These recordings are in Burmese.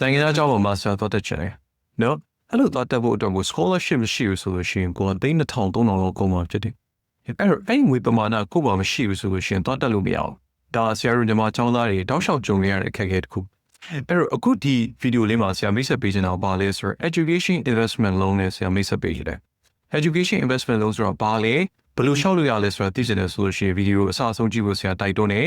နိုင်ငံသားအကြောင်းမှာ master သွားတက်ချင်တယ်နော်အဲ့လိုသွားတက်ဖို့အတွက်ကို scholarship မရှိဘူးဆိုလို့ရှိရင်ကိုယ်ကသိန်း2000 3000လောက်ကုန်မှာဖြစ်တယ်အဲ့တော့အဲ့ဒီငွေပမာဏကိုယ်ပါမရှိဘူးဆိုလို့ရှိရင်သွားတက်လို့မရအောင်ဒါဆရာတို့ညီမကျောင်းသားတွေတောက်လျှောက်ကြုံရတဲ့အခက်အခဲတစ်ခုအဲ့တော့အခုဒီဗီဒီယိုလေးမှာဆရာမိတ်ဆက်ပေးချင်တာပါလဲဆိုတော့ education investment loan နဲ့ဆရာမိတ်ဆက်ပေးရတယ် education investment loan ဆိုတော့ဘာလဲဘယ်လိုလျှောက်လို့ရလဲဆိုတာသိချင်တယ်ဆိုလို့ရှိရင်ဗီဒီယိုအစအဆုံးကြည့်ဖို့ဆရာတိုက်တွန်းနေ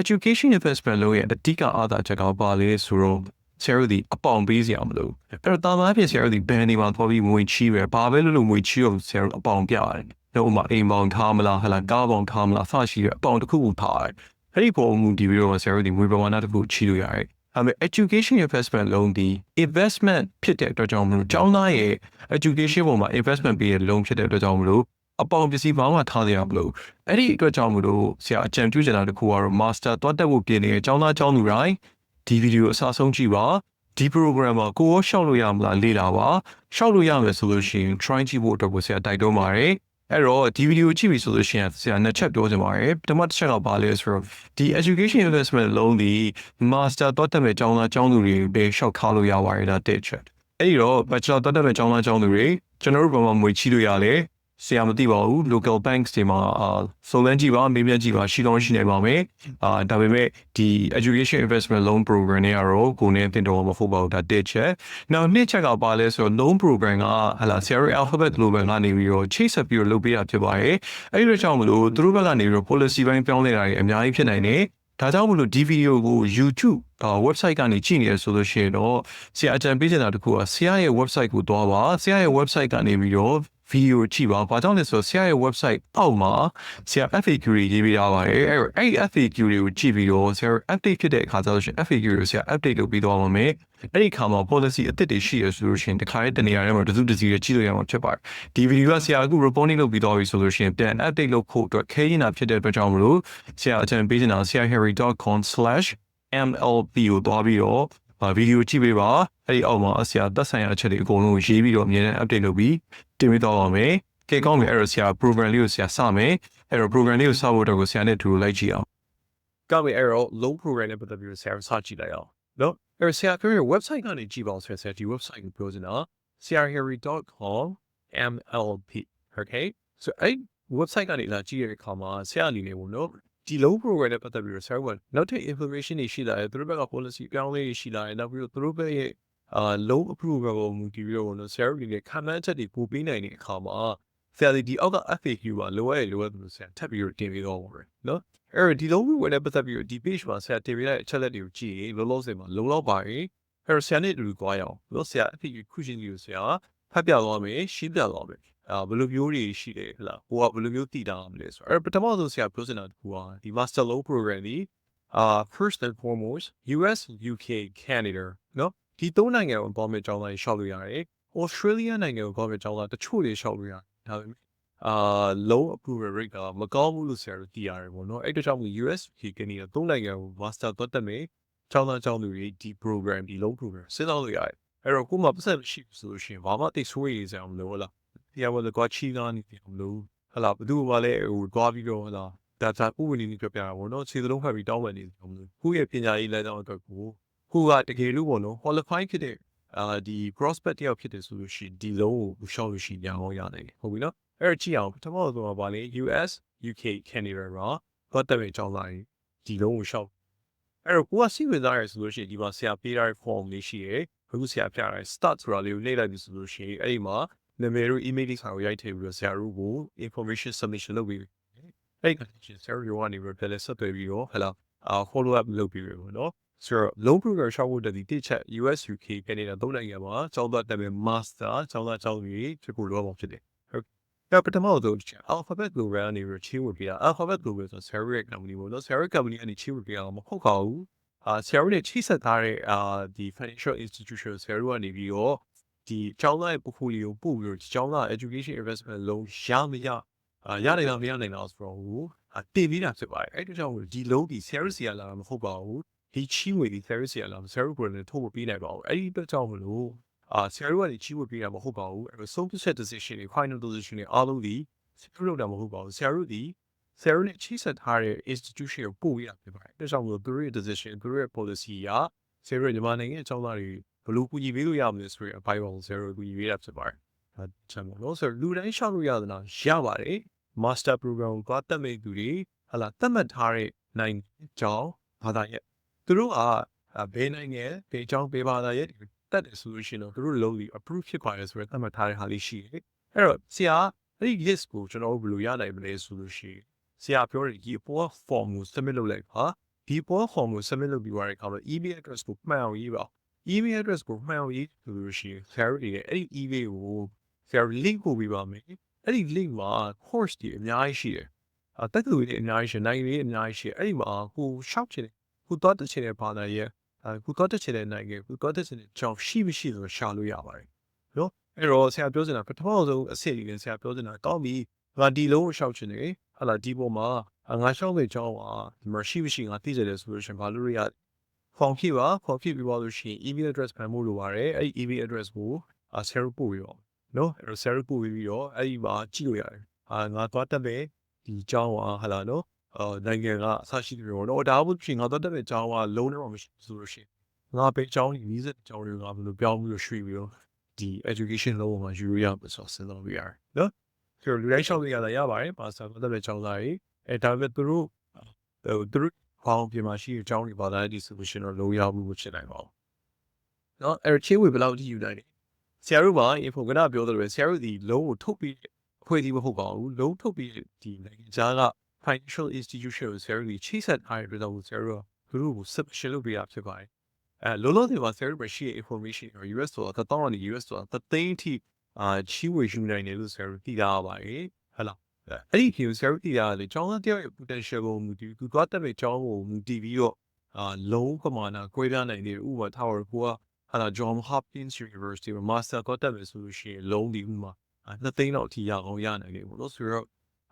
education investment loan ရဲ့အဓိကအားသာချက်ကဘာလဲဆိုတော့ ဆရာတို့ဒီအပေါင်ပေးစရာမလိုအဲ့တော့တာမန်အဖြစ်ဆရာတို့ဒီဘန်ဒီမှာပေါ်ပြီးငွေချီးပဲဘာပဲလို့လို့ငွေချီးအောင်ဆရာတို့အပေါင်ပြရတယ်တော့ဥမာအိမ်ပေါင်ထားမလားဟလာကားပေါင်ထားမလားအစရှိတဲ့အပေါင်တစ်ခုခုထားတယ်အဲ့ဒီပုံမူဒီဗီဒီယိုမှာဆရာတို့ဒီငွေပမာဏတစ်ခုချီးလို့ရတယ်အဲမဲ့ education investment loan ဒီ investment ဖြစ်တဲ့အတွက်ကြောင့်မလို့ကျောင်းသားရဲ့ education ပေါ်မှာ investment ပေးတဲ့ loan ဖြစ်တဲ့အတွက်ကြောင့်မလို့အပေါင်ပစ္စည်းဘာမှထားရမလို့အဲ့ဒီအတွက်ကြောင့်မလို့ဆရာအကြံပြုချင်တာတစ်ခုကတော့ master တွတ်တက်ဖို့ပြင်နေတဲ့ကျောင်းသားကျောင်းသူတိုင်း ဒီဗီဒီယိုအစဆုံးကြည့်ပါဒီ program မှာကိုရောရှောက်လို့ရမလားလေ့လာပါရှောက်လို့ရမယ်ဆိုလို့ရှိရင် try ကြည့်ဖို့အတွက်ကိုဆရာတိုက်တွန်းပါတယ်အဲ့တော့ဒီဗီဒီယိုကြည့်ပြီဆိုလို့ရှိရင်ဆရာနှစ်ချက်ပြောချင်ပါတယ်ပထမတစ်ချက်ကဘာလဲဆိုတော့ဒီ education investment လုံးဒီ master တွတ်တက်မဲ့ကျောင်းသားကျောင်းသူတွေပဲရှောက်ထားလို့ရပါတယ်ဒါတစ်ချက်အဲ့ဒီတော့ bachelor တွတ်တက်မဲ့ကျောင်းသားကျောင်းသူတွေကျွန်တော်တို့ဘာမှမွေချီလို့ရလဲ ဆရာမသိပါဘူး local banks တွေမှာအာစုံစမ်းကြည့်ပါမေးမြန်းကြည့်ပါရှိတော့ရှိနေပါမယ်အာဒါပေမဲ့ဒီ education investment loan program တွေကတော့ကိုယ်နဲ့တင်တော်မဟုတ်ပါဘူးဒါတစ်ချက်နောက်နှစ်ချက်ကပါလဲဆိုတော့ loan program ကဟလာ Sierra Alphabet Global ကနေပြီးတော့ချိတ်ဆက်ပြီးတော့လုပ်ပေးတာဖြစ်ပါတယ်အဲ့ဒီတော့ကြောင့်မလို့သူတို့ဘက်ကနေပြီးတော့ policy ဘိုင်းပြောင်းလဲတာတွေအများကြီးဖြစ်နိုင်တယ်ဒါကြောင့်မလို့ဒီဗီဒီယိုကို YouTube အာ website ကနေကြည့်နေရဆိုလို့ရှိရင်တော့ဆရာအကြံပေးချင်တာတခုကဆရာရဲ့ website ကိုသွားပါဆရာရဲ့ website ကနေပြီးတော့ ဗီဒီယိုကြည့်ပါ။ဘာကြောင့်လဲဆိုတော့ဆရာရဲ့ website အောက်မှာဆရာ FAQ တွေရေးပေးထားပါတယ်။အဲ့တော့အဲ့ဒီ FAQ တွေကိုကြည့်ပြီးတော့ဆရာ update ဖြစ်တဲ့အခါကျတော့ရှင် FAQ တွေကိုဆရာ update လုပ်ပြီးသွားပါမယ်။အဲ့ဒီခါမှာ policy အသစ်တွေရှိရဆိုလို့ရှိရင်တခါရဲ့တနေရာထဲမှာတစုတစည်းတွေကြည့်လို့ရမှာဖြစ်ပါတယ်။ဒီဗီဒီယိုကဆရာအခု reporting လုပ်ပြီးသွားပြီဆိုလို့ရှိရင်ပြန် update လုပ်ဖို့အတွက်ခဲရင်တာဖြစ်တဲ့အတွက်ကြောင့်မလို့ဆရာအကြံပေးချင်တာ sriharry.com/mlp ကိုသွားပြီးတော့ ဗီဒီယိုကြည့်ပေးပါအဲ့ဒီအောက်မှာဆရာသက်ဆိုင်ရာအချက်တွေအကုန်လုံးရေးပြီးတော့အမြဲတမ်း update လုပ်ပြီးတင်ပေးတော့ပါမယ်။ကဲကောင်းပြီအဲ့တော့ဆရာ program လေးကိုဆရာစမယ်။အဲ့တော့ program လေးကိုစဖို့အတွက်ကိုဆရာနဲ့တူလိုက်ကြည့်အောင်ကောက်ပြီအဲ့တော့ low program နဲ့ပတ်သက်ပြီးတော့ဆရာစကြည့်လိုက်အောင်နော်အဲ့တော့ဆရာပြောရဲ့ website ကနေကြည့်ပါအောင်ဆရာဆရာဒီ website ကိုပြောနေတာ sriharry.com mlp okay so အဲ့ website ကနေလာကြည့်ရတဲ့အခါမှာဆရာအနေနဲ့ပေါ့နော် ဒီ low program နဲ့ပတ်သက်ပြီးတော့ဆရာကနောက်ထပ် information တွေရှိလာတယ်သူတို့ဘက်က policy ပြောင်းလဲရှိလာတယ်နောက်ပြီးတော့သူတို့ဘက်ရဲ့အာ low approval ကိုမူတည်ပြီးတော့ပေါ့နော်ဆရာတို့အနေနဲ့ comment ချက်တွေပို့ပေးနိုင်တဲ့အခါမှာဆရာဒီအောက်က FAQ ပါလိုအပ်ရလိုအပ်လို့ဆရာထပ်ပြီးတော့တင်ပေးတော့ပါမယ်နော်အဲ့တော့ဒီလုံးဝယ်တဲ့ပတ်သက်ပြီးတော့ဒီ page မှာဆရာတင်ပေးတဲ့အချက်လက်တွေကိုကြည့်ရင်လုံးလုံးစင်မှာလုံးလောက်ပါရင်အဲ့တော့ဆရာနဲ့အတူတူကြွားရအောင်လို့ဆရာအဖြစ်ခုရှင်ကြီးကိုဆရာဖတ်ပြသွားမယ်ရှင်းပြသွားမယ် အာဘယ်လိုမျိုးတွေရှိတယ်ဟလားဟိုကဘယ်လိုမျိုးတည်တာမလဲဆိုတော့အဲ့ပထမဆုံးဆရာပြောစင်တာကဒီ master loan program ဒီအာ first and foremost US UK Canada နော်ဒီသုံးနိုင်ငံကိုဘောမယ်ကြောင်းသားရှောက်လို့ရတယ် Australia နိုင်ငံကိုဘောမယ်ကြောင်းသားတချို့တွေရှောက်လို့ရတယ်ဒါပေမဲ့အာ low approval rate ကမကောင်းဘူးလို့ဆရာတို့သိရတယ်ပေါ့နော်အဲ့တကြောင့် US ကနေတော့သုံးနိုင်ငံကို master သွားတက်မယ်ကျောင်းသားကျောင်းသူတွေဒီ program ဒီ low program စဉ်းစားလို့ရတယ်အဲ့တော့ကိုမှပတ်သက်မရှိဘူးဆိုလို့ရှိရင်ဘာမှတိတ်ဆိုးရည်စရာမလိုဘူးလား တရားဝင်ကွာချီကားနေတယ်မလို့ဟလာဘယ်သူမှလည်းဟိုသွားပြီးတော့ဟလာဒါသာဥပဒေနေပြပြတာပေါ့နော်ခြေစလုံးဖတ်ပြီးတောင်းပန်နေတယ်မလို့ခုရဲ့ပညာရေးလမ်းကြောင်းအတွက်ကိုခုကတကယ်လို့ပေါ့နော် qualify ဖြစ်တဲ့အာဒီ prospect တယောက်ဖြစ်တယ်ဆိုလို့ရှိရင်ဒီလုံးကိုရှောက်လို့ရှိရင်ညာအောင်ရတယ်ဟုတ်ပြီနော်အဲ့တော့ကြည့်အောင်ပထမဆုံးကပါလေ US UK Canada ရာဘာတက်ပဲကြောင်းလာရင်ဒီလုံးကိုရှောက်အဲ့တော့ကိုကစီဝင်သားရဆိုလို့ရှိရင်ဒီမှာဆရာပေးထားတဲ့ form လေးရှိရယ်အခုဆရာပြထားတဲ့ start ဆိုတာလေးကိုနှိပ်လိုက်ပြီဆိုလို့ရှိရင်အဲ့ဒီမှာ နာမည်တို့ email တွေစာကိုရိုက်ထည့်ပြီးတော့ဆရာတို့ကို information submission လုပ်ပြီးအဲ့ဒီ condition ဆရာတို့ကနေပြီးတော့ဆက်သွယ်ပြီးတော့ဟလာအာ follow up လုပ်ပြီးတော့နော်ဆိုတော့ loan program ရှောက်ဖို့တည်းဒီချက် US UK Canada သုံးနိုင်ငံမှာကျောင်းသားတက်မဲ့ master ကျောင်းသားကျောင်းကြီးဖြစ်ဖို့လိုအောင်ဖြစ်တယ်ဒါပထမဆုံးချက် Alphabet Global ကနေပြီးချေးဝေပေးတာ Alphabet Global ဆို Serious Company ပေါ့နော် Serious Company ကနေချေးဝေပေးတာမဟုတ်ပါဘူးအာ Serious နဲ့ချိတ်ဆက်ထားတဲ့အာဒီ financial institution Serious ကနေပြီးတော့ ဒီကျောင်းသားရဲ့ portfolio ပို့ပြီးတော့ကျောင်းသား education investment လုံးရမရအာရနိုင်လားမရနိုင်လားဆိုတော့ဟိုတင်ပြီးတာဖြစ်ပါတယ်အဲ့ဒါကြောင့်ဒီလုံးဒီ Serious ရလာတာမဟုတ်ပါဘူးဒီချီးငွေဒီ Serious ရလာ Serious ကိုလည်းထုတ်မပေးနိုင်ပါဘူးအဲ့ဒီအတွက်ကြောင့်မလို့အာဆရာတို့ကနေချီးဝှက်ပေးတာမဟုတ်ပါဘူးအဲ့တော့ဆုံးဖြတ်ချက် decision တွေ final decision တွေအားလုံးဒီဆရာတို့လုပ်တာမဟုတ်ပါဘူးဆရာတို့ဒီဆရာတို့နဲ့ချိတ်ဆက်ထားတဲ့ institution ကိုပို့ရတာဖြစ်ပါတယ်ဒါကြောင့်မို့သူတို့ရဲ့ decision သူတို့ရဲ့ policy ကဆဆရာတို့ညီမနိုင်ငံအကြောင်းသားတွေ ဘယ်လိုကူညီပေးလို့ရမလဲဆိုရင်အပိုင်းပေါ်ဆရာတို့ကူညီပေးတာဖြစ်ပါတယ်အဲချမ်းပါလို့ဆိုတော့လူတိုင်းရှောက်လို့ရသလားရပါတယ် master program ကိုသွားတက်မဲ့သူတွေဟလာတက်မှတ်ထားတဲ့နိုင်ကြောင်းဘာသာရဲ့သူတို့ကဘယ်နိုင်ငံဘယ်ကြောင်းဘယ်ဘာသာရဲ့တက်တယ်ဆိုလို့ရှိရင်တော့သူတို့လုံးပြီး approve ဖြစ်ပါတယ်ဆိုတော့တက်မှတ်ထားတဲ့ဟာလေးရှိတယ်အဲ့တော့ဆရာအဲ့ဒီ list ကိုကျွန်တော်တို့ဘယ်လိုရနိုင်မလဲဆိုလို့ရှိရင်ဆရာပြောတဲ့ဒီပေါ် form ကို submit လုပ်လိုက်ပါဒီပေါ် form ကို submit လုပ်ပြီးသွားတဲ့အခါမှာ email address ကိုမှန်အောင်ရေးပါ email address ကိုမှန်အောင်ရေးဆိုလို့ရှိရင်ဆရာတို့ရဲ့အဲ့ဒီ email ကိုဆရာ link ပို့ပေးပါမယ်အဲ့ဒီ link မှာ course တွေအများကြီးရှိတယ်အတက်သူတွေအများကြီးရှိနိုင်တွေအများကြီးရှိအဲ့ဒီမှာကိုရှောက်ချင်တယ်ကိုတော့တချင်တဲ့ဘာသာရဲ့အခုတော့တချင်တဲ့နိုင်ငံကိုတော့တချင်တဲ့ကြောင်ရှိမရှိဆိုရှာလို့ရပါတယ်နော်အဲ့တော့ဆရာပြောစင်တာပထမဆုံးအဆင့်ကြီးကဆရာပြောစင်တာကောင်းပြီငါဒီလုံးကိုရှောက်ချင်တယ်ဟာလာဒီပေါ်မှာငါရှောက်တဲ့ကြောင်းကဒီမှာရှိမရှိငါသိကြတယ်ဆိုလို့ရှင်ဘာလို့ရ form ဖြည့်ပါ form ဖြည့်ပြီးပါလို့ရှိရင် email address ဖန်ဖို့လိုပါတယ်အဲ့ဒီ email address ကိုအာဆရာပို့ပြီးတော့နော်အဲ့တော့ဆရာပို့ပြီးတော့အဲ့ဒီမှာကြည့်လို့ရတယ်အာငါသွားတက်မယ်ဒီကြောင်းကဟာလာနော်အော်နိုင်ငံကအဆရှိတယ်ရောနော်ဒါမှမဟုတ်ငါသွားတက်မယ်ကြောင်းကလုံးတော့မရှိဆိုလို့ရှိရင်ငါပဲကြောင်းဒီ visa ကြောင်းတွေကဘယ်လိုပြောင်းပြီးတော့ရွှေ့ပြီးတော့ဒီ education လုံးမှာယူရမှာဆိုစဉ်းစားလို့ရတယ်နော်ဆိုတော့လူတိုင်းရှောက်လို့ရတာရပါတယ်ပါစာသွားတက်မယ်ကြောင်းသားကြီးအဲဒါပေမဲ့သူတို့ဟိုသူတို့ ဘောင်းပြင်မှာရှိတဲ့အကြောင်းတွေပါလာတဲ့ solution တော့လုံးရောက်မှုဖြစ်နိုင်ပါဘူး။နော်အဲ့ချင်းဝေဘယ်လောက်ထိယူနိုင်လဲ။ဆရာတို့က info ကနာပြောသလိုပဲဆရာတို့ဒီလုံးကိုထုတ်ပြီးအဖွဲ့အစည်းမဟုတ်ပါဘူး။လုံးထုတ်ပြီးဒီနိုင်ငံခြားက financial institution ကိုဆရာတို့ဒီချိတ်ဆက်ထားတဲ့အတွက်တော့ဆရာတို့ကသူတို့ကို submission လုပ်ပေးရဖြစ်ပါတယ်။အဲလုံးလုံးဒီမှာဆရာတို့ပဲရှိတဲ့ information ကို US ဆိုတာတစ်တောင်းကနေ US ဆိုတာတစ်သိန်းထိအာချီးဝေယူနိုင်တယ်လို့ဆရာတို့သိထားရပါတယ်။ဟုတ်လား။ အဲ့ဒီ view ဆရာတို့သိရတယ်ကျောင်းသားတယောက်ရဲ့ potential ကိုမူတည်သူသွားတက်တဲ့ကျောင်းကိုမူတည်ပြီးတော့အာလုံးပမာဏကွဲပြားနိုင်တယ်ဥပမာ Tower ကိုကဟာလာ John Hopkins University မှာ master သွားတက်မယ်ဆိုလို့ရှိရင်လုံးဒီဥမာနှစ်သိန်းလောက်အထိရအောင်ရနိုင်တယ်ပေါ့နော်ဆိုတော့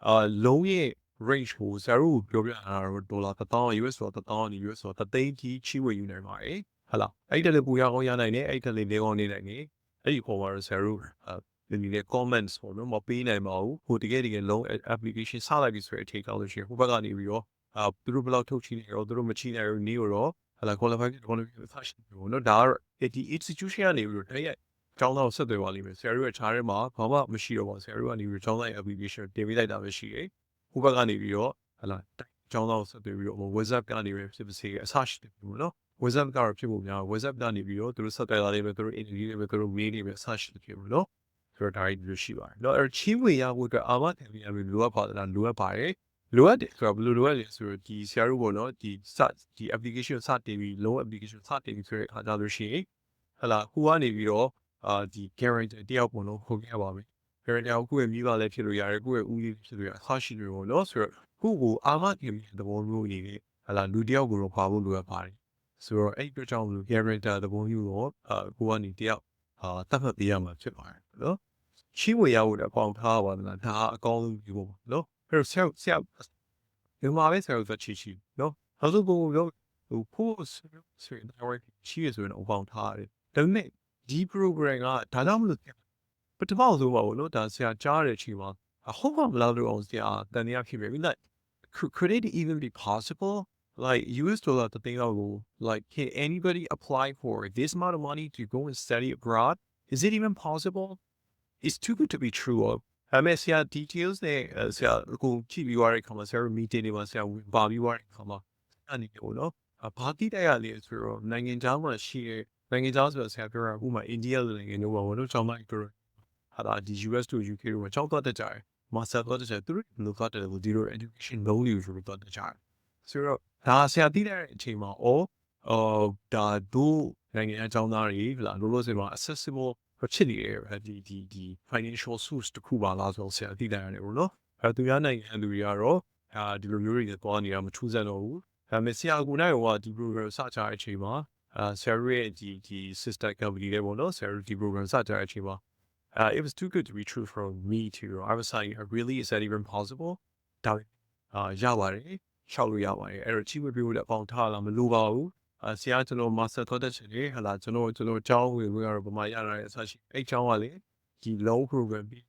အာလုံးရဲ့ range ကိုဆရာတို့ပြောပြတာတော့ဒေါ်လာ1000 US ဆိုတော့1000 US ဆိုတော့သိန်းကြီးချီးဝေယူနိုင်ပါတယ်ဟာလာအဲ့တက်လည်းပူရအောင်ရနိုင်တယ်အဲ့တက်လည်းနေအောင်နေနိုင်တယ်အဲ့ဒီပေါ်မှာဆရာတို့အာ ဒီနေ့ comments ပေါ့နော်မပေးနိုင်ပါဘူးဟိုတကယ်တကယ်လုံး application စလိုက်ပြီဆိုတဲ့အချိန်ကောက်လို့ရှိရင်ဟိုဘက်ကနေပြီးတော့အာသူတို့ဘယ်လောက်ထုတ်ချနေရောသူတို့မချနေရောနေရောဟလာ qualify ကို qualify ဖတ်ရှင်ပေါ့နော်ဒါကတော့ဒီ institution ကနေပြီးတော့တကယ်ကျောင်းသားဆက်သွယ်ပါလိမ့်မယ်ဆရာတို့ရဲ့ chart ထဲမှာဘာမှမရှိတော့ပါဘူးဆရာတို့ကနေပြီးတော့ကျောင်းသားရဲ့ application တင်ပေးလိုက်တာပဲရှိတယ်ဟိုဘက်ကနေပြီးတော့ဟလာကျောင်းသားကိုဆက်သွယ်ပြီးတော့ WhatsApp ကနေပြီးဖြစ်ပါစေအဆရှိတယ်ပေါ့နော် WhatsApp ကတော့ဖြစ်ဖို့များ WhatsApp ကနေပြီးတော့သူတို့ဆက်သွယ်လာလိမ့်မယ်သူတို့ interview တွေပဲသူတို့ mail တွေပဲအဆရှိတယ်ဖြစ်လို့နော် ဆိုတော့ဒါကြီးမျိုးရှိပါတယ်။တော့အဲချင်းဝင်ရဖို့အတွက်အာမခံပြီးရမယ်လိုအပ်ပါလားလိုအပ်ပါတယ်။လိုအပ်တယ်ဆိုတော့ဘယ်လိုလိုအပ်လဲဆိုတော့ဒီဆရာတို့ပေါ့နော်ဒီစဒီ application စတင်ပြီးလုံး application စတင်ပြီးဆိုတဲ့အခါကျလို့ရှိရင်ဟလာဟိုကနေပြီးတော့အာဒီ guarantee တယောက်ပေါ့နော်ခေါ်ခဲ့ပါမယ်။ guarantee ကိုကိုယ့်ရဲ့မိဘလည်းဖြစ်လို့ရတယ်ကိုယ့်ရဲ့ဦးလေးဖြစ်လို့ရအဆရှိတယ်ပေါ့နော်ဆိုတော့ကိုကိုအာမခံပြီးသဘောမျိုးအနေနဲ့ဟလာလူတယောက်ကိုတော့ပါဖို့လိုအပ်ပါတယ်။ဆိုတော့အဲ့ဒီအတွက်ကြောင့်မလို့ guarantee သဘောမျိုးတော့အာကိုကနေတယောက်အာတတ်မှတ်ပေးရမှာဖြစ်ပါတယ်နော်။ ချီးဝေရဖို့လည်းအပေါင်ထားပါလားဒါအကောင်းဆုံးဒီပေါ့နော်အဲ့တော့ဆရာဆရာဒီမှာပဲဆရာကချီချီနော်ဟာဆိုကိုပြောဟိုဖို့ဆိုရင်တော့ချီးရဆိုရင်အပေါင်ထားတယ်ဒါပေမဲ့ဒီ program ကဒါကြောင့်မလို့ပထမဆုံးပါဘူးနော်ဒါဆရာကြားတဲ့အချိန်မှာဟုတ်ပါမလားလို့အောင်ဆရာတန်တရားဖြစ်ပြီ like could it even be possible like US dollar the thing like can anybody apply for this amount of money to go and study abroad is it even possible It's too good to be true အမေဆရာ details နဲ့ဆရာကိုကြည့်ပြီးသွားတဲ့ခါမှာဆရာ meeting တွေမှာဆရာပါပြီးသွားတဲ့ခါမှာအနေနဲ့ပေါ့နော်ဘာတိတက်ရလဲဆိုတော့နိုင်ငံခြားမှာရှိတဲ့နိုင်ငံခြားဆိုတော့ဆရာပြောတာဥပမာအိန္ဒိယလိုနိုင်ငံတို့ပါဘောလို့ကျောင်းလိုက်ပြောဟာဒါဒီ US တို့ UK တို့မှာကျောင်းသွားတတ်ကြတယ် master သွားတတ်ကြတယ်သူတို့ဘယ်လိုသွားတယ်လို့ဒီလို education လုံးလို့ဆိုတော့သွားတတ်ကြတယ်ဆိုတော့ဒါဆရာသိတဲ့အချိန်မှာအော်အော်ဒါတို့နိုင်ငံအကြောင်းသားတွေဟလာလို့လို့ဆိုတော့ accessible ဖြစ်နေတယ်ဒီဒီဒီ financial source တခုပါလားဆိုတော့ဆရာသိတယ်ရတယ်ဘလို့အဲသူများနိုင်ငံလူတွေကတော့အာဒီလိုမျိုးတွေသွားနေတာမထူးဆန်းတော့ဘူးဒါပေမဲ့ဆရာကူနိုင်ကဒီ program စကြတဲ့အချိန်မှာအာဆရာရဲ့ဒီဒီ sister company တွေပေါ့နော်ဆရာဒီ program စကြတဲ့အချိန်မှာ Uh, it was too good to be true for me too. I was like, really, is that even possible? ဒါအာရပါတယ်ရှောက်လို့ရပါတယ်အဲ့တော့ချီဝေပြလို့အပေါင်းထားလာမလို့ပါဘူး အဆရာကျွန်တော် master ထွက်တဲ့ချိန်လေဟလာကျွန်တော်ကျွန်တော်ကျောင်းဝင်လို့ရတော့ဗမာရတာရဲ့အစရှိအဲ့ကျောင်းကလေဒီ low program ပြီး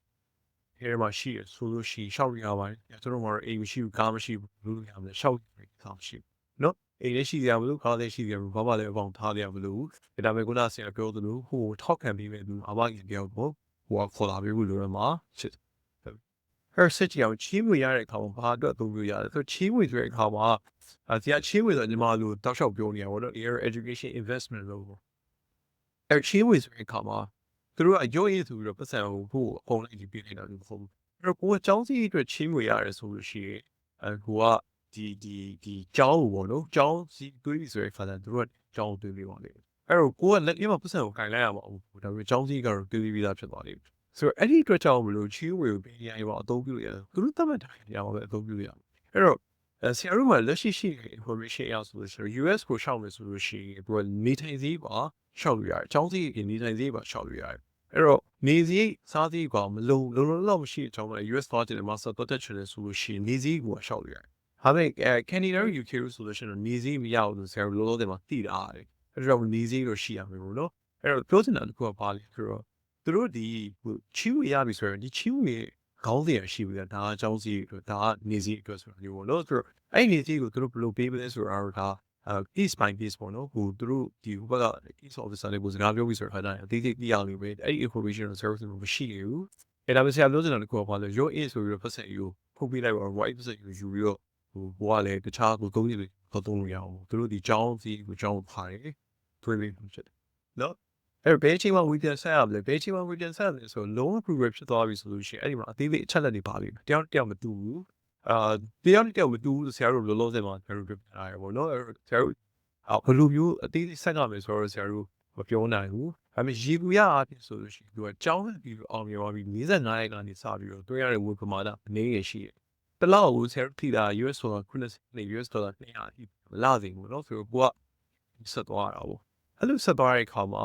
here မှာရှိရဆိုလို့ရှိရှောက်ရပါတယ်ကျွန်တော်ကတော့အိမ်မရှိဘူးကားမရှိဘူးလို့ရမယ်ရှောက်ရဆောင်ရှိနော်အိမ်လည်းရှိကြမလို့ကားလည်းရှိကြမလို့ဘာမှလည်းအပေါင်းထားကြမလို့ဒါပေမဲ့ခုနဆရာပြောသလိုဟိုထောက်ခံပြီးမဲ့သူအမကြီးတယောက်ကိုဟိုခေါ်လာပြီးလို့လည်းမှာချစ် ဟဲ့စစ်ကြောင်ချီးမွေရတဲ့အခါမှာဘာအတွက်သုံးလို့ရတယ်ဆိုချီးမွေဆိုတဲ့အခါမှာအဲဆရာချီးမွေဆိုညီမတို့တောက်လျှောက်ပြောနေရပါတော့ air education investment လို့အဲချီးမွေဆိုတဲ့အခါမှာသူတို့ကရုပ်ရည်ဆိုပြီးတော့ပတ်စံကိုဟိုအကုန်လိုက်ပြီးပြနေတာလို့ပေါ့အဲ့တော့ကိုကကျောင်းစီအတွက်ချီးမွေရတယ်ဆိုလို့ရှိရင်အဲကိုကဒီဒီဒီကျောင်းကိုပေါ့နော်ကျောင်းစီတွေးပြီးဆိုတဲ့ခါကျသူတို့ကကျောင်းတွေးပြီးပါလေအဲ့တော့ကိုကလက်ရမှာပတ်စံကိုခြင်လိုက်ရမှာဘူးဒါပေမဲ့ကျောင်းစီကတော့တွေးပြီးသားဖြစ်သွားလိမ့်မယ် ဆိုတော့အဲ့ဒီအတွက်ကြောင့်မလို့ချီးဝေကိုပေးရရင်ပေါ့အသုံးပြုရတယ်သူတို့သတ်မှတ်တိုင်းရမှာပဲအသုံးပြုရအောင်အဲ့တော့အဲဆရာတို့ကလက်ရှိရှိတဲ့ information အရဆိုလို့ရှိရင် US ကိုရှောက်မယ်ဆိုလို့ရှိရင်သူကနေထိုင်စည်းပါရှောက်လို့ရတယ်အကြောင်းစီနေထိုင်စည်းပါရှောက်လို့ရတယ်အဲ့တော့နေစည်းစားစည်းကမလုံလုံလုံလောက်မရှိအကြောင်းက US သွားတယ်မှာဆက်တော့တက်ချင်တယ်ဆိုလို့ရှိရင်နေစည်းကိုရှောက်လို့ရတယ်ဟာပဲအဲ Canada UK ဆိုလို့ရှိရင်နေစည်းမရဘူးလို့ဆရာတို့လောလောဆယ်မှာသိတာတယ်အဲ့တော့နေစည်းတော့ရှိရမယ်လို့နော်အဲ့တော့ပြောချင်တာတခုကပါလေဆိုတော့ သူတို့ဒီဟိုချီဝေရပြီဆိုရင်ဒီချီဝေခေါင်းစဉ်ရှိပြီလားဒါအကြောင်းစီအတွက်ဒါကနေစီအတွက်ဆိုတာမျိုးပေါ့နော်ဆိုတော့အဲ့ဒီနေစီကိုသူတို့ဘယ်လိုပေးမလဲဆိုတာတော့ဒါအဲ east by east ပေါ့နော်ဟိုသူတို့ဒီဟိုဘက်က east officer တွေကိုစကားပြောပြီးဆိုတော့အဲ့ဒါအသေးသေးပြရလို့ပဲအဲ့ဒီ information service ကိုမရှိဘူးအဲ့ဒါပဲဆရာပြောချင်တာတခုကဘာလဲ your is ဆိုပြီးတော့ပတ်ဆက်ယူဖုတ်ပေးလိုက်ပါ right ပတ်ဆက်ယူယူပြီးတော့ဟိုဘွားလည်းတခြားကိုကုန်းကြီးတွေခေါ်သုံးလို့ရအောင်သူတို့ဒီကြောင်းစီကိုကြောင်းပါတယ်တွေးပြီးဖြစ်တယ်နော် အဲ့ဘယ်ချိန်မှ VPN ဆက်ရမလဲဘယ်ချိန်မှ VPN ဆက်ရမလဲဆိုတော့ low approval ဖြစ်သွားပြီဆိုလို့ရှိရင်အဲ့ဒီမှာအသေးသေးအချက်လက်တွေပါလိမ့်မယ်တယောက်တယောက်မတူဘူးအာတယောက်တယောက်မတူဘူးဆရာတို့လောလောဆယ်မှာဆရာတို့ပြပြလာရပေါ့နော်ဆရာတို့ဘယ်လိုမျိုးအသေးသေးဆက်ကမယ်ဆိုတော့ဆရာတို့မပြောနိုင်ဘူးအဲ့မဲ့ရေကူရအဖြစ်ဆိုလို့ရှိရင်သူကကြောင်းပြီးအောင်မြင်သွားပြီး55ရက်ကနေစပြီးတော့တွေ့ရတဲ့ဝေပမာဒအနေရရှိတယ်တလောက်ကိုဆရာတို့ထိတာ US dollar 90နဲ့ US dollar 200အထိလာစေဘူးနော်ဆိုတော့ကိုကဆက်သွားတာပေါ့အဲ့လိုဆက်သွားတဲ့အခါမှာ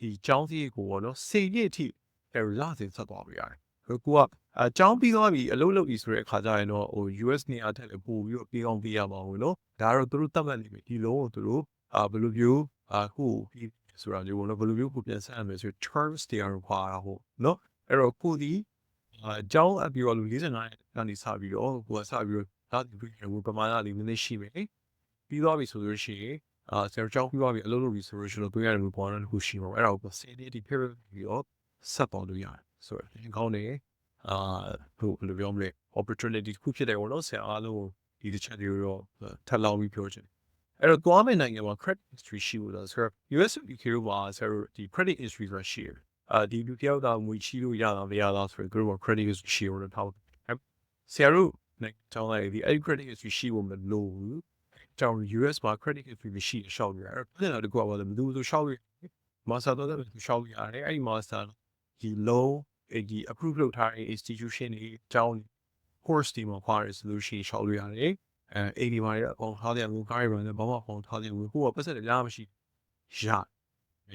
ဒီចောင်းစီကိုပေါ့နော်စေရစ်အထိအဲလာစင်ဆက်သွားပြရတယ်။ကိုကအចောင်းပြီးသွားပြီအလုပ်လုပ်ပြီဆိုတဲ့အခါကျရင်တော့ဟို US နေရာထက်လည်းပို့ပြီးတော့ပြေးအောင်ပြေးရမှာဘူးနော်။ဒါကတော့သူတို့တတ်မှတ်နေပြီဒီလုံးကိုသူတို့အာဘယ်လိုမျိုးအာဟိုပြီးဆိုတာမျိုးပေါ့နော်ဘယ်လိုမျိုးကိုပြန်ဆက်ရမယ်ဆို terms တွေကတော့ပါတာဟုတ်နော်။အဲ့တော့ကိုဒီအာចောင်းအပြီးတော့လူ45ကနေစပြီးတော့ကိုကစပြီးတော့ဒါဒီပြီးဟိုပမာဏလေးနည်းနည်းရှိမယ်။ပြီးသွားပြီဆိုလို့ရှိရင် အာဆရာကြောင်းပြီးသွားပြီအလုပ်လုပ်ပြီဆိုလို့ရှိရင်တွေ့ရတယ်လို့ပေါ်တယ်ခုရှိမှာအဲ့ဒါကိုစနေဒီ period ပြီးတော့ဆက်ပေါ်လို့ရတယ်ဆိုတော့ဒီကောင်းနေအာဟိုဘယ်လိုပြောမလဲ opportunity တစ်ခုဖြစ်တယ်ဘောနော်ဆရာအားလုံးဒီတစ်ချက်တွေတော့ထပ်လောင်းပြီးပြောချင်အဲ့တော့သွားမယ့်နိုင်ငံမှာ credit history ရှိလို့ဆိုတော့ US UK တို့မှာဆရာတို့ဒီ credit history ဆိုတာရှိတယ်အာဒီလူတယောက်သားငွေချီလို့ရတာမရတာဆိုတော့သူတို့က credit history ရှိလို့ထောက်ဆရာတို့နိုင်တောင်းလိုက်ဒီအဲ့ credit history ရှိဖို့မလိုဘူး ကြောင့် US မှာ credit history မရှိရှောက်ရတယ်။အဲ့ဒါတကူကဘာလဲမသူဆိုရှောက်ရ master တော့လည်းရှောက်ရတယ်။အဲ့ဒီ master ဒီ low ဒီ approve လုပ်ထားတဲ့ institution တွေအကြောင်း course တွေမှာပါတယ်ဆိုလို့ရှိရင်ရှောက်လို့ရတယ်။အဲအဲ့ဒီမှာရအပေါင်းထားတဲ့ငွေကားရတယ်ဘာမှအပေါင်းထားတဲ့ငွေကိုကပတ်သက်တယ်လားမရှိရ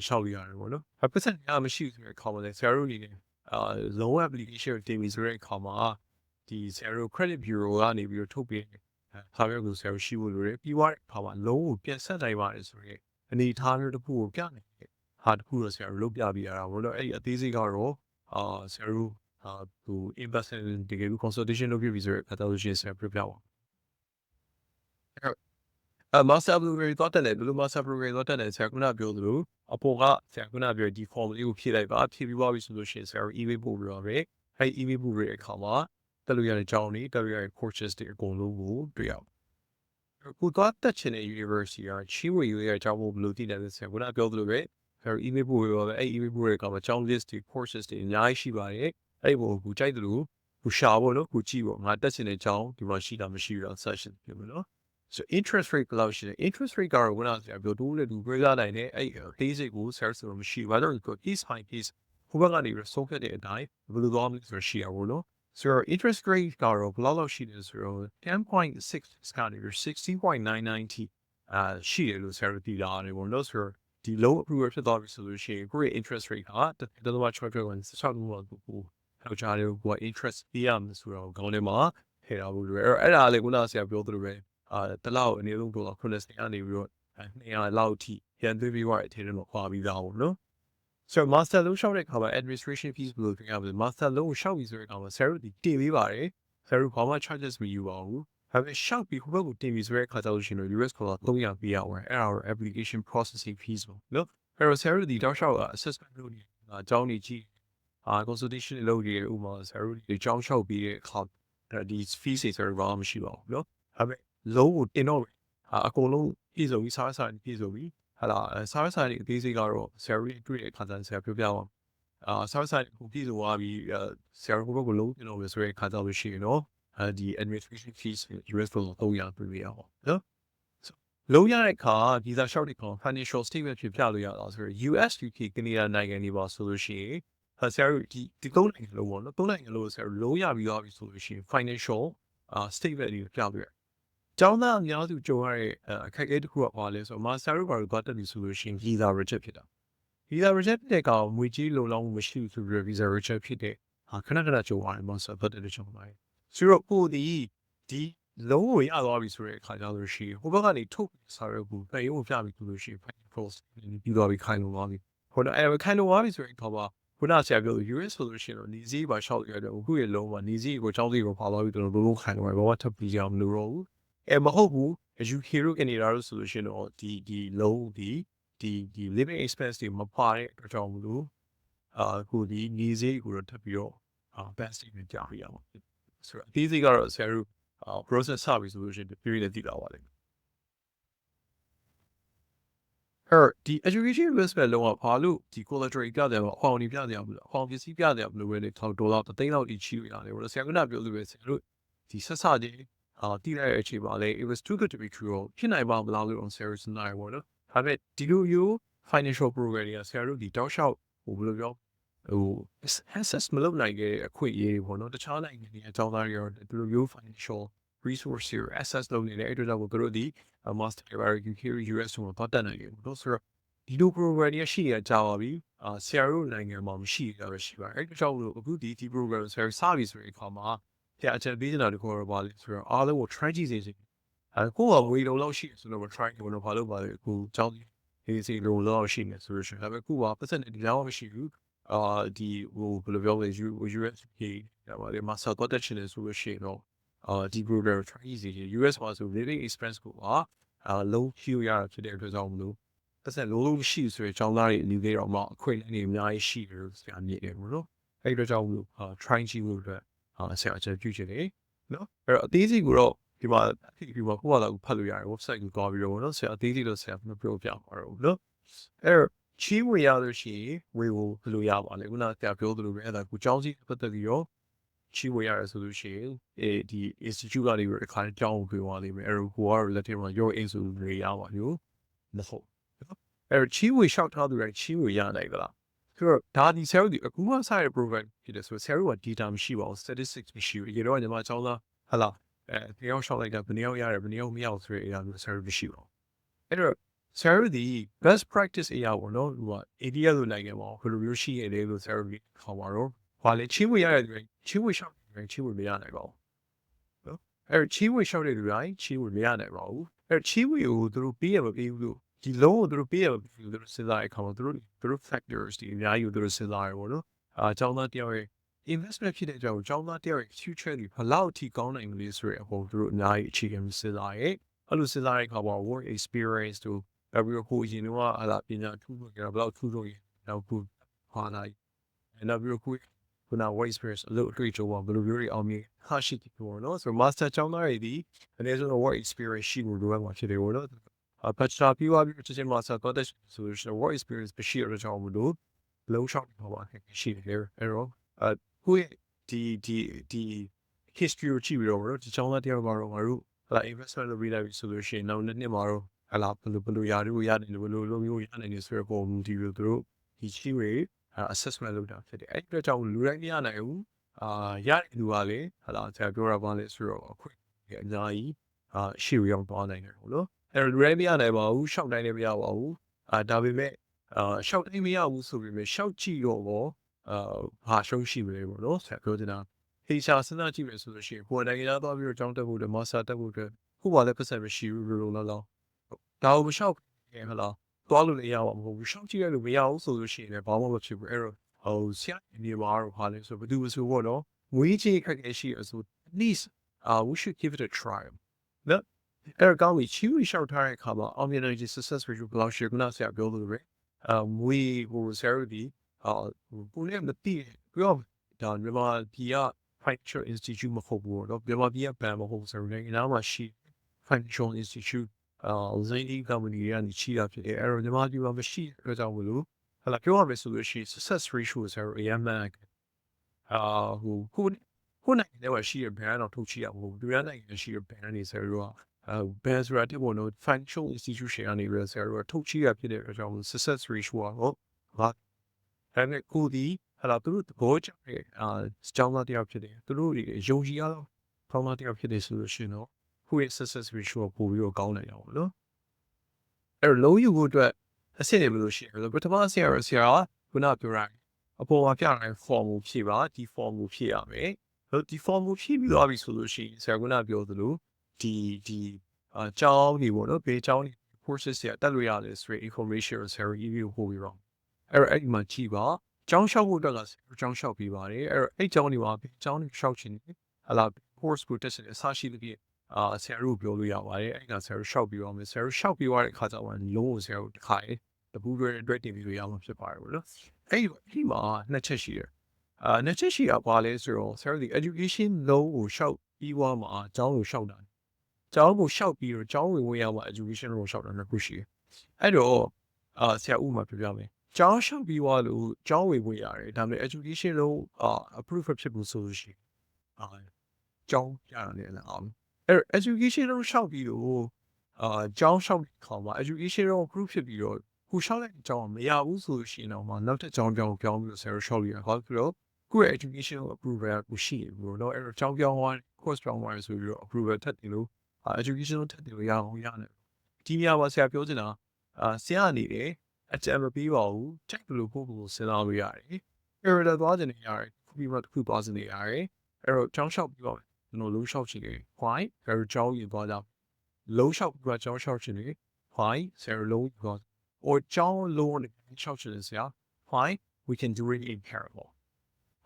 ရှောက်လို့ရတယ်ပေါ့နော်။အပတ်သက်ရမရှိဆိုတဲ့အခါမှာလည်းဆရာတို့အနေနဲ့အာ loan application ကိုတင်ပြီးဆိုတဲ့အခါမှာဒီဆရာတို့ credit bureau ကနေပြီးတော့ထုတ်ပေး ဟာပြောကိုဆရာရှိဖို့လိုတယ်ပြီးသွားတဲ့အခါမှာလုံးကိုပြန်ဆက်နိုင်ပါတယ်ဆိုရင်အနေထားမျိုးတစ်ခုကိုပြနိုင်တယ်ဟာတစ်ခုတော့ဆရာတို့လုပ်ပြပြရတာဘောလို့အဲ့ဒီအသေးစိတ်ကတော့အာဆရာတို့အာဟို investment တကယ်လို့ consultation လုပ်ပြပြီးဆိုရင် pathology ဆရာပြပြပါအ master blueberry တော့တယ်ဘယ်လို master blueberry တော့တယ်ဆရာကပြောသလိုအပေါ်ကဆရာကပြောဒီ form လေးကိုဖြည့်လိုက်ပါဖြည့်ပြီးသွားပြီဆိုလို့ရှိရင်ဆရာတို့ email ပို့ပြီးတော့ပဲအဲ့ email ပို့ပြီးတဲ့အခါမှာ တက်လို့ရတဲ့ကျောင်းတွေတက်လို့ရတဲ့ courses တွေအကုန်လုံးကိုတွေ့ရအောင်ကိုသွားတက်ချင်တဲ့ university ကချီဝေရရဲ့အကြောင်းကိုဘယ်လိုသိတယ်လဲဆိုတော့ခုနပြောသလိုပဲအဲ email ပို့ရပါပဲအဲ email ပို့ရတဲ့ကောင်မှာကျောင်း list တွေ courses တွေအများကြီးရှိပါတယ်အဲ့ဒီကိုကိုကြိုက်တယ်လို့ကိုရှာဖို့နော်ကိုကြည့်ဖို့ငါတက်ချင်တဲ့ကျောင်းဒီမှာရှိတာမရှိတာ session ပြောမယ်နော် so interest rate ဘယ်လောက်ရှိလဲ interest rate ကတော့ခုနကပြောတိုးလေတူပြေးလာနိုင်တဲ့အဲ့ basic ကို service လို့မရှိဘူးဘာလို့လဲဆိုတော့ piece by piece ဟိုဘက်ကနေပြီးဆုံးဖြတ်တဲ့အတိုင်းဘယ်လိုသွားမလဲဆိုတော့ရှိရပါလို့ နော် So interest rate ကတော့ဘယ်လောက်ရှိလဲဆိုတော့10.6ကနေပြီး16.990အာရှိတယ်လို့ဆရာတို့သိတာတယ်ပေါ့နော်ဆိုတော့ဒီ low approval ဖြစ်သွားပြီဆိုလို့ရှိရင်ကိုယ့်ရဲ့ interest rate ကတတော်ချွတ်ချွတ်ဝင်ဆောက်လို့ပေါ့ကိုထောက်ချတယ်ကိုက interest ပေးရမယ်ဆိုတော့ခေါင်းထဲမှာထည့်ထားဖို့လိုတယ်အဲ့အဲ့ဒါလေခုနဆရာပြောသလိုပဲအာတလောက်အနေလုံးတော့90ကနေပြီးတော့200လောက်ထိရန်သွေးပြီးသွားတဲ့အထည်တွေမှာခွာပြီးသားပေါ့နော် So master လို့ရှောက်တဲ့အခါမှာ administration fees ဘယ်လိုပြင်ရမလဲ master လို့ရှောက်ပြီဆိုတဲ့အခါမှာ Zero ဒီတင်ပေးပါတယ် Zero ဘာမှ charges မယူပါဘူးဒါပေမဲ့ shout ပြီးဟိုဘက်ကိုတင်ပြီးဆိုတဲ့အခါကျလို့ရှိရင်တော့ US ကတော့300ပေးရအောင်အဲ့ဒါတော့ application processing fees ပေါ့နော်အဲ့တော့ Sarah ဒီတောက်လျှောက် assessment လုပ်နေအကြောင်းနေကြည့်အာ consultation လုပ်နေဥပမာ Sarah ဒီအကြောင်းလျှောက်ပြီးတဲ့အခါဒီ fees တွေဆိုတော့မရှိပါဘူးနော်ဒါပေမဲ့လုံးကိုတင်တော့အာအကုန်လုံးပြည့်စုံပြီးစားစားပြည့်စုံပြီး ဟာလာစားစားတွေအသေးစိတ်ကတော့ Sarah တွေ့တဲ့အခါကျရင် Sarah ပြောပြအောင်အာစားစားကိုပြည့်စုံသွားပြီး Sarah ဘက်ကိုလုံးတင်တော့ဆိုတဲ့အခါကျလို့ရှိရင်တော့အဲဒီ administration fees US dollar 300ပြရအောင်နော်လုံးရတဲ့အခါ visa short တွေကောင် financial statement ဖြစ်ပြလို့ရအောင်ဆိုတော့ US UK Canada နိုင်ငံတွေပါဆိုလို့ရှိရင်ဟာဆရာတို့ဒီဒီသုံးနိုင်ငံလုံးပေါ့နော်သုံးနိုင်ငံလုံးဆရာတို့လုံးရပြီးသွားပြီဆိုလို့ရှိရင် financial အာ statement တွေပြလို့ရ ကျောင်းသားအများစုကြုံရတဲ့အခက်အခဲတစ်ခုကဘာလဲဆိုတော့ master ဘာလို့သွားတက်ပြီဆိုလို့ရှိရင် visa reject ဖြစ်တာ visa reject တဲ့ကောင်ငွေကြီးလုံလောက်မှုမရှိဘူးဆိုပြီး visa reject ဖြစ်တဲ့ဟာခဏခဏကြုံရတယ် master ပတ်တဲ့ကြုံရတယ်ဆိုတော့ကိုဒီဒီလုံးဝရသွားပြီဆိုတဲ့အခါကျလို့ရှိရင်ဟိုဘက်ကနေထုတ်စာရုပ်ကိုပြန်ရုံပြပြီဆိုလို့ရှိရင် final post ပြီးသွားပြီခိုင်လုံသွားပြီဟိုတော့အဲခိုင်လုံသွားပြီဆိုရင်ခေါ်ပါခုနဆရာပြောလို့ US ဆိုလို့ရှိရင်တော့နေစည်းပါရှောက်ရတော့ခုရဲ့လုံးမှာနေစည်းကိုចောင်းစည်းကိုပါသွားပြီတော့လုံးလုံးခိုင်လုံသွားပြီဘာမှထပ်ပြီးကြအောင်မလို့တော့ဘူး အဲမဟုတ်ဘူး you hero ကနေလာလို့ဆိုလို့ရှိရင်တော့ဒီဒီလုံးဒီဒီဒီ living expense တွေမပါတဲ့အတွက်ကြောင့်မလို့အာခုဒီနေစည်းကိုတော့ထပ်ပြီးတော့အာ best statement ကြားရအောင်ဆိုတော့အသေးစိတ်ကတော့ဆရာတို့အာ process စပြီဆိုလို့ရှိရင် period နဲ့တည်လာပါလိမ့်မယ်အဲ့ဒီ education investment လုံးဝဘာလို့ဒီ collateral ပြတယ်ပေါ့အဟောင်းနေပြတယ်မလို့အဟောင်းပစ္စည်းပြတယ်မလို့ပဲလေထောက်ဒေါ်လာ3သိန်းလောက်တိချီလို့ရတယ်ဘလို့ဆရာကနာပြောလို့ပဲဆရာတို့ဒီဆက်စချင်း အာတည်ရတဲ့အချိန်ပါလေ it was too good to be true ဖြစ်နိုင်ပါမလားလို့ on serious နိုင်ပေါ့နော်ဒါပေမဲ့ဒီလိုမျိုး financial program တွေကဆရာတို့ဒီတောက်လျှောက်ဟိုဘယ်လိုပြောဟို access မလုပ်နိုင်တဲ့အခွင့်အရေးပေါ့နော်တခြားနိုင်ငံတွေအကြောင်းသားတွေရောဒီလိုမျိုး financial resource တွေ access လုပ်နေတဲ့အဲ့တို့ကြောင့်တို့ဒီ master UK US ကိုပတ်တက်နိုင်တယ်လို့ဆိုတော့ဒီလို program တွေရှိရကြပါပြီအာဆရာတို့နိုင်ငံမှာမရှိကြရရှိပါအဲ့တို့ကြောင့်လို့အခုဒီဒီ program ဆရာစပြီဆိုရင်ခါမှာ ဆရာအချက်ပေးနေတာတခုတော့ပါလေဆိုတော့အားလုံးကို try ကြည့်စေချင်အဲကိုကဝေလုံးလောက်ရှိဆိုတော့ try ကိုတော့ဘာလို့ပါလဲအခုကြောင်းဒီစီလုံးလောက်ရှိနေဆိုတော့ဒါပေမဲ့ခုကပတ်စံဒီလောက်မရှိဘူးအာဒီဟိုဘယ်လိုပြောလဲ USK ဒါပါလေ master တော့တက်ချင်တယ်ဆိုလို့ရှိရင်တော့အာဒီ program try စီ US မှာဆို living expense ကိုအာလုံးဖြူရတာဖြစ်တဲ့အတွက်ကြောင့်မလို့ပတ်စံလုံးလုံးရှိဆိုရင်ကျောင်းသားတွေအနေနဲ့တော့မှအခွင့်အရေးအများကြီးရှိတယ်ဆရာမြင်တယ်ဘလို့အဲ့အတွက်ကြောင့်မလို့အာ try ကြည့်လို့အတွက် အာဆရာအချက်ပြုချင်တယ်နော်အဲ့တော့အသေးစိတ်ကိုတော့ဒီမှာဒီမှာကိုယ့်ဘာသာကိုဖတ်လို့ရတယ် website ကိုသွားပြီးတော့နော်ဆရာအသေးစိတ်တော့ဆရာမပြောပြပါတော့ဘူးနော်အဲ့တော့ချီးဝေရလို့ရှိရင်ဝေကိုဘယ်လိုရပါလဲခုနကဆရာပြောသလိုပဲအဲ့ဒါကိုကျောင်းစီပတ်သက်ပြီးတော့ချီးဝေရရဆိုလို့ရှိရင်အဲဒီ institute ကနေပြီးအခါကျောင်းကိုပြောသွားလိမ့်မယ်အဲ့တော့ဟိုကတော့လက်ထဲမှာ your aim ဆိုလို့ရပါလို့မဟုတ်အဲ့တော့ချီးဝေလျှောက်ထားသူတိုင်းချီးဝေရနိုင်ကြလား ဆိုတော့ဒါဒီ cell ဒီအခုမှစရတဲ့ program ဖြစ်တယ်ဆိုတော့ cell က data မရှိပါဘူး statistics မရှိဘူးရေတော့ညီမကျောင်းသားဟလာအဲတယောက်ရှောက်လိုက်တာဘယ်နှယောက်ရတယ်ဘယ်နှယောက်မရဆိုတဲ့အရာမျိုး cell မရှိပါဘူးအဲ့တော့ cell ဒီ best practice အရာပေါ့နော်ဟိုက area လို့နိုင်ငံမှာဘယ်လိုမျိုးရှိရတယ်လို့ cell ဒီခေါ်ပါတော့ဘာလဲချီးဝေရတဲ့သူချီးဝေရှောက်တယ်ချီးဝေမရနိုင်ပါဘူးနော်အဲ့တော့ချီးဝေရှောက်တဲ့လူတိုင်းချီးဝေမရနိုင်ပါဘူးအဲ့တော့ချီးဝေကိုသူတို့ပေးရမပေးဘူးလို့ ဒီလုံးကိုသူတို့ပေးရသူတို့စဉ်းစားရခါမှာသူတို့သူတို့ factors ဒီအများကြီးကိုသူတို့စဉ်းစားရပေါ့နော်အာကျောင်းသားတယောက်ရဲ့ investment ဖြစ်တဲ့အကြောင်းကျောင်းသားတယောက်ရဲ့ future တွေဘယ်လောက်ထိကောင်းနိုင်မလဲဆိုတဲ့အပေါ်သူတို့အများကြီးအခြေခံစဉ်းစားရအဲ့လိုစဉ်းစားရခါမှာ work experience တို့နောက်ပြီးတော့ကိုအရင်တော့ဟာလာပညာထူးလို့ကြတာဘယ်လောက်ထူးလို့ရနောက်ခုဟာလာနောက်ပြီးတော့ကိုခုန work experience အလုပ်အတွေ့အကြုံပါဘယ်လိုမျိုးတွေအောင်မြင်ဟာရှိတယ်ပေါ့နော်ဆိုတော့ master ကျောင်းသားတွေဒီအနည်းဆုံး work experience ရှိလို့လိုအပ်မှာဖြစ်တယ်ပေါ့နော် bachelor ပြီးသွားပြီးချက်ချင်း master တော့တဲ့ဆိုရှင် work experience မရှိရတော့မလို့လုံးရှောက်ပါပါရှိတယ်အဲ့တော့အခုဒီဒီဒီ history ကိုကြည့်ပြီးတော့တော့ဒီချောင်းသားတယောက်ကတော့ငါတို့ဟလာ investment လုပ်ပြီးလိုက်ပြီဆိုလို့ရှိရင်နောက်နှစ်နှစ်မှာတော့ဟလာဘယ်လိုဘယ်လိုယာတို့ရတယ်ဘယ်လိုလိုမျိုးရနိုင်နေဆိုတော့ပုံဒီလိုတို့ဒီချီတွေ assessment လုပ်တာဖြစ်တယ်အဲ့ဒီတော့ကြောင့်လူတိုင်းမရနိုင်ဘူးအာရတဲ့လူကလေဟလာဆရာပြောတာပါလေဆိုတော့အခွင့်အများကြီးအာရှိရအောင်သွားနိုင်တယ်ဟုတ်လို့ အဲ့တော့ ready မရနိုင်ပါဘူးရှောက်တိုင်းလည်းမရပါဘူးအာဒါပေမဲ့အာရှောက်တိုင်းမရဘူးဆိုပေမဲ့ရှောက်ကြည့်တော့ဘောအာဟာရှုံးရှိမလဲပေါ့နော်ဆက်ပြောနေတာဟေးရှာစဉ်းစားကြည့်မယ်ဆိုလို့ရှိရင်ကိုယ်နိုင်ငံသားသွားပြီးတော့ကြောင်းတက်ဖို့အတွက်မာစတာတက်ဖို့အတွက်ခုပါလည်းပတ်သက်မရှိဘူးလို့လောလောဒါကိုမရှောက်ခင်ဟလားသွားလို့လည်းရပါမဟုတ်ဘူးရှောက်ကြည့်ရလို့မရဘူးဆိုလို့ရှိရင်လည်းဘာမှမဖြစ်ဘူးအဲ့တော့ဟိုဆရာနေပါတော့ဟာလဲဆိုဘယ်သူမဆိုပေါ့နော်ငွေကြီးခက်ခဲရှိရဆို at least uh we should give it a try နော် အဲ့တော့ကောင်းပြီချီဝီရှောက်ထားတဲ့အခါမှာအောင်မြင်တဲ့ success ratio ဘယ်လောက်ရှိခုနဆရာပြောလို့ပဲအမွေဟိုဆရာတို့ဒီအာကိုလည်းမသိပြောဒါမြန်မာပြည်က financial institute မဟုတ်ဘူးတော့မြန်မာပြည်ကဘဏ်မဟုတ်ဆိုတော့နိုင်ငံမှာရှိ financial institute အာဇိုင်းဒီ company တွေကနေချီတာဖြစ်တယ်အဲ့တော့မြန်မာပြည်မှာမရှိတဲ့အတွက်ကြောင့်မလို့ဟလာပြောရမယ်ဆိုလို့ရှိရင် success ratio ဆိုတော့အရင်မှအာဟိုခုခုနိုင်ငံထဲမှာရှိတဲ့ဘဏ်တော့ထုတ်ချရမဟုတ်ဘူးသူများနိုင်ငံရှိတဲ့ဘဏ်တွေဆိုတော့အဲ ဘဏ်ဆိုတာတိပေါ်တော့ financial institution ကနေပြီးဆိုတော့ထုတ်ချရဖြစ်တဲ့အတွက်ကြောင့် success ratio ကတော့ဟာအဲ့ဒါကိုဒီဟလာသူတို့ဘောချတဲ့အာကျောင်းသားတယောက်ဖြစ်တယ်သူတို့တွေယုံကြည်ရတော့ခေါင်းသားတယောက်ဖြစ်တယ်ဆိုလို့ရှိရင်တော့ခုရဲ့ success ratio ကိုပို့ပြီးတော့ကောင်းနိုင်အောင်လို့အဲ့တော့လုံးယူဖို့အတွက်အဆင့်တွေဘယ်လိုရှိလဲပထမအဆင့်ရဆရာကခုနပြောတာအပေါ်မှာပြတဲ့ form ကိုဖြည့်ပါဒီ form ကိုဖြည့်ရမယ်ဟုတ်ဒီ form ကိုဖြည့်ပြီးသွားပြီဆိုလို့ရှိရင်ဆရာကပြောသလို ဒီဒီအကြောင်းဒီပေါ့နော်ဘေးအကြောင်းဒီ courses တွေတက်လို့ရတယ်ဆိုရင် information ကိုဆရာ review ပို့ပြီးတော့အဲ့တော့အဲ့ဒီမှာကြည့်ပါကျောင်းလျှောက်ဖို့အတွက်ကကျောင်းလျှောက်ပြီးပါတယ်အဲ့တော့အဲ့ကျောင်းဒီမှာကျောင်းလျှောက်ခြင်းဟလာ course ကိုတက်စတဲ့အစရှိသဖြင့်အာဆရာတို့ပြောလို့ရပါတယ်အဲ့ဒါဆရာတို့ရှောက်ပြီးတော့မယ်ဆရာတို့ရှောက်ပြီးသွားတဲ့အခါကျတော့လုံးကိုဆရာတို့တစ်ခါရေးတပူတွေအတွက်တင်ပြီးလို့ရမှာဖြစ်ပါတယ်ဘလို့အဲ့ဒီဒီမှာနှစ်ချက်ရှိတယ်အာနှစ်ချက်ရှိတာဘာလဲဆိုတော့ဆရာတို့ဒီ education လုံးကိုရှောက်ပြီးသွားမှာအကြောင်းကိုရှောက်တာ ကျောင်းကိုရှောက်ပြီးတော့ကျောင်းဝင်ဝင်ရမှာ education ကိုရှောက်တာနှစ်ခုရှိတယ်အဲ့တော့အာဆရာဥမာပြောပြမယ်ကျောင်းရှောက်ပြီးသွားလို့ကျောင်းဝင်ဝင်ရတယ်ဒါပေမဲ့ education လုံးအာ approve ဖြစ်ဖို့ဆိုလို့ရှိရင်အာကျောင်းရတာလည်းအောင်အဲ့ education တော့ရှောက်ပြီးတော့အာကျောင်းရှောက်ခေါ်မှာ education တော့ group ဖြစ်ပြီးတော့ကိုရှောက်လိုက်ကျောင်းမရဘူးဆိုလို့ရှိရင်တော့မှနောက်တစ်ကျောင်းပြောင်းပြောင်းပြီးတော့ဆရာရှောက်ရဟောပြီးတော့ကိုယ့်ရဲ့ education approval ကိုရှိနေဘူးတော့အဲ့တော့ကျောင်းပြောင်းသွား course ပြောင်းသွားဆိုပြီးတော့ approval ထပ်တယ်လို့ education ထပ်တယ်လို့ရအောင်ရတယ်ဒီနေရာမှာဆရာပြောချင်တာအာဆရာအနေနဲ့အကြံမပေးပါဘူး check လို့ပို့ဖို့စဉ်းစားလို့ရတယ် error သွားခြင်းနေရတယ်ပြီးတော့တစ်ခုသွားခြင်းနေရတယ်အဲ့တော့ကျောင်းရှောက်ပြီးတော့ကျွန်တော်လုံးလျှောက်ချင်တယ် why ဆရာကျောင်းရင်သွားကြလုံးလျှောက်ပြီးတော့ကျောင်းလျှောက်ချင်တယ် why ဆရာလုံးသွား or ကျောင်းလုံးနဲ့လျှောက်ချင်တယ်ဆရာ why we can do it in parallel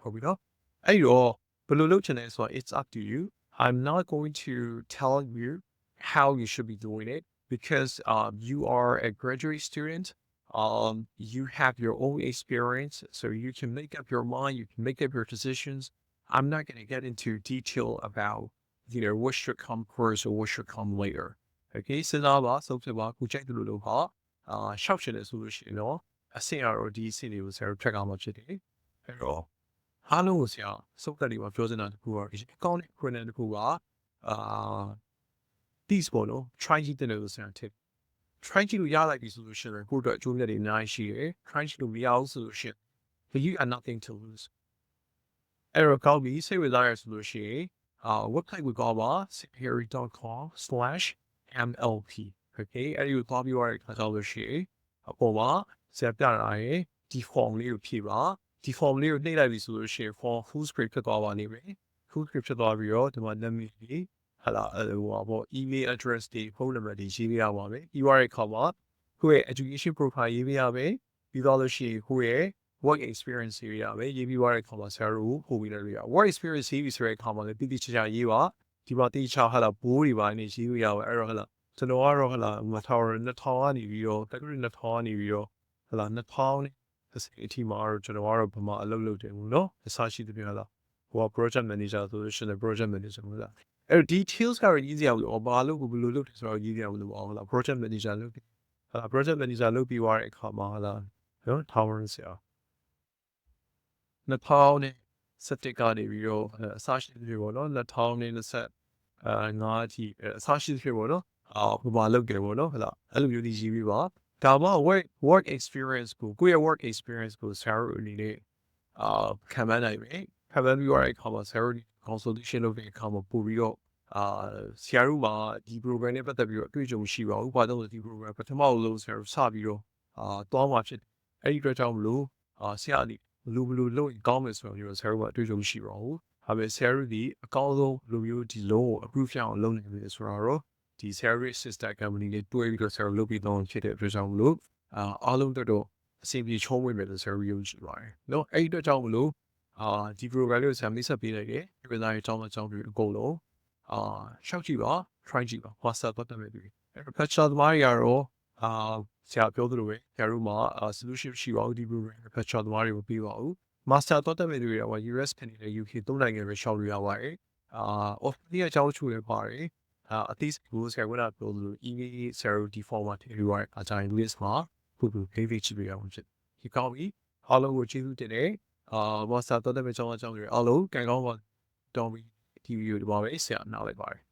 ဟုတ်ပြီနော်အဲ့တော့ဘယ်လိုလုပ်ချင်လဲဆိုတော့ it's up to you I'm not going to tell you how you should be doing it because um, you are a graduate student um, you have your own experience so you can make up your mind you can make up your decisions I'm not going to get into detail about you know what should come first or what should come later. Okay, စဉ်းစားပါဆုံးဖြတ်ပါခုကြိုက်တယ်လို့လို့ပါအာရှောက်ချင်တယ်ဆိုလို့ရှိရင်တော့အဆင့်အရောဒီအဆင့်တွေကိုဆရာတို့ track အောင်မှာဖြစ်တယ်အဲ့တော့ အားလုံးကိုဆရာစုပ်သက်တွေမှာပြောစင်တာတခုကတော့ဒီအကောင့်နဲ့ credit တခုကအာ these ပေါ့နော် try ကြည့်တယ်လို့ဆရာ tip try ကြည့်လို့ရလိုက်ပြီဆိုလို့ရှိရင်ကိုယ့်အတွက်အကျိုးမြတ်တွေအများကြီးရှိတယ် try ကြည့်လို့မရဘူးဆိုလို့ရှိရင် but you are nothing to lose အဲ့တော့ကောင်းပြီစိတ်ဝင်စားရဆိုလို့ရှိရင်အာ website ကိုကောင်းပါ harry.com/mlp okay အဲ့ဒီကိုသွားပြီးတော့ခါကြောက်လို့ရှိရင်အပေါ်မှာဆရာပြတာရယ်ဒီ form လေးကိုဖြည့်ပါ ဒီ form လေးကိုနှိပ်လိုက်ပြီဆိုလို့ရှိရင် form full script ဖြစ်သွားပါနေပြီ full script ဖြစ်သွားပြီးတော့ဒီမှာနာမည်ကြီးဟာလာဟိုပါပေါ့ email address တွေ phone number တွေရေးပေးရပါမယ်ပြီးသွားတဲ့အခါမှာကိုယ့်ရဲ့ education profile ရေးပေးရမယ်ပြီးသွားလို့ရှိရင်ကိုယ့်ရဲ့ work experience တွေရပဲရေးပြီးသွားတဲ့အခါမှာဆရာတို့ပို့ပြီးလို့ရ work experience ရေးပြီးဆိုတဲ့အခါမှာလည်းတိတိကျကျရေးပါဒီမှာတိကျချဟာလာဘိုးတွေပါနေရေးလို့ရပါအဲ့တော့ဟလာကျွန်တော်ကတော့ဟလာမထာဝရ2000ကနေပြီးတော့တက္ကသိုလ်2000ကနေပြီးတော့ဟလာ2000နဲ့ အထိမှာတော့ကျွန်တော်ကတော့ဗမာအလုပ်လုပ်တယ်ဘူးနော်အစားရှိတဲ့ပြန်လာဟိုက project manager ဆိုလို့ရှိရင် project manager လို့လားအဲ့ details ကတော့ easy အောင်လို့ဘာလို့ဘယ်လိုလုပ်တယ်ဆိုတော့ easy အောင်လို့အောင်လား project manager လုပ်တယ်ဟလာ project manager လုပ်ပြီးသွားတဲ့အခါမှာဟလာနော် tower ဆရာ2000နဲ့စက်တစ်ကနေပြီးတော့အစားရှိတွေပေါ့နော်2000နဲ့20အာငါးအထိအစားရှိတွေပေါ့နော်အာဘာလုပ်ကြပေါ့နော်ဟလာအဲ့လိုမျိုးဒီရေးပြီးပါ ဒါမှ work work experience ကိုကိုယ့်ရဲ့ work experience ကိုဆရာတို့အနေနဲ့အာခံမနိုင်ပြီခံမပြီးရတဲ့အခါမှာဆရာတို့ consultation လုပ်တဲ့အခါမှာပို့ပြီးတော့အာဆရာတို့မှာဒီ program နဲ့ပတ်သက်ပြီးတော့အတွေ့အကြုံရှိပါဘူး။ဘာလို့လဲဒီ program ပထမဆုံးဆရာတို့စပြီးတော့အာတွားမှာဖြစ်တယ်။အဲ့ဒီအတွက်ကြောင့်မလို့အာဆရာအနေဘလူးဘလူးလုပ်ရင်ကောင်းမယ်ဆိုတော့ဆရာတို့ကအတွေ့အကြုံရှိပါဘူး။ဒါပေမဲ့ဆရာတို့ဒီအကောင်းဆုံးလူမျိုးဒီလုံးကို approve ရအောင်လုပ်နိုင်ပြီဆိုတော့ ဒီ service sister company တွေတွဲပြီးတော့ဆရာတို့လုပ်ပြီးတော့ဖြစ်တဲ့အတွက်ကြောင့်မလို့အာအားလုံးတို့တော့အစီအပြေချုံးဝင်မယ်လို့ဆရာတို့ယုံကြည်ပါတယ်။နော်အဲ့ဒီအတွက်ကြောင့်မလို့အာဒီ program လေးကိုဆရာမိတ်ဆက်ပေးလိုက်တယ်။ဒီပဇာရေးအကြောင်းအကြောင်းတွေအကုန်လုံးအာရှောက်ကြည့်ပါ try ကြည့်ပါ master တော့တက်မဲ့သူအဲ့ repetition သမားတွေကတော့အာဆရာပြောသလိုပဲဆရာတို့မှာ solution ရှိပါဘူးဒီ program repetition သမားတွေကိုပြီးပါဦး master တော့တက်မဲ့သူတွေက US ကနေလည်း UK သုံးနိုင်ငံပဲရှောက်လို့ရပါတယ်အာ Australia အကြောင်းချိုးရပါတယ် အာအသီးကိုဆရာကပြောသလို email ဆရာတို့ဒီ format တွေရအကြိုင် list မှာပူပူ page ကြည့်ပြရအောင်ဖြစ်ဒီကောင်းပြီအားလုံးကိုကျေးဇူးတင်တယ်အာ master တော့တက်မဲ့အကြောင်းအကြောင်းတွေအားလုံးကံကောင်းပါတော်ပြီဒီဗီဒီယိုဒီပါပဲဆရာနားလိုက်ပါတယ်